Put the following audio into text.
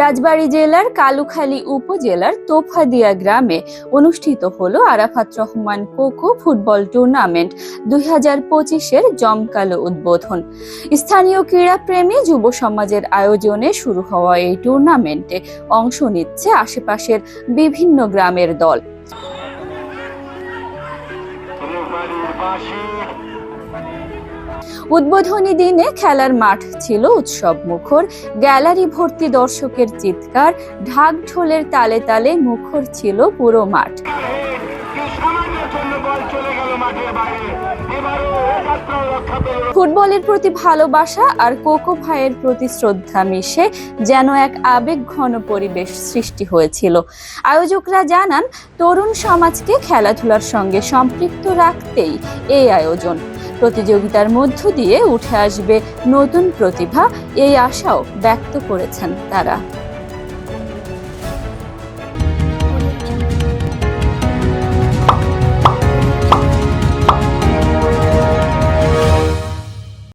রাজবাড়ী জেলার কালুখালী উপজেলার তোফাদিয়া গ্রামে অনুষ্ঠিত হলো আরাফাত রহমান কোকো ফুটবল টুর্নামেন্ট দুই হাজার পঁচিশের জমকালো উদ্বোধন। স্থানীয় ক্রীড়াপ্রেমী যুব সমাজের আয়োজনে শুরু হওয়া এই টুর্নামেন্টে অংশ নিচ্ছে আশেপাশের বিভিন্ন গ্রামের দল। উদ্বোধনী দিনে খেলার মাঠ ছিল উৎসব মুখর। গ্যালারি ভর্তি দর্শকের চিৎকার, ঢাক ঢোলের তালে তালে মুখর ছিল পুরো মাঠ। ফুটবলের প্রতি ভালোবাসা আর কোকো ভাইয়ের প্রতি শ্রদ্ধা মিশে যেন এক আবেগ ঘন পরিবেশ সৃষ্টি হয়েছিল। আয়োজকরা জানান, তরুণ সমাজকে খেলাধুলার সঙ্গে সম্পৃক্ত রাখতেই এই আয়োজন প্রতিযোগিতার মধ্য দিয়ে উঠে আসবে নতুন প্রতিভা এই আশাও ব্যক্ত করেছেন তারা।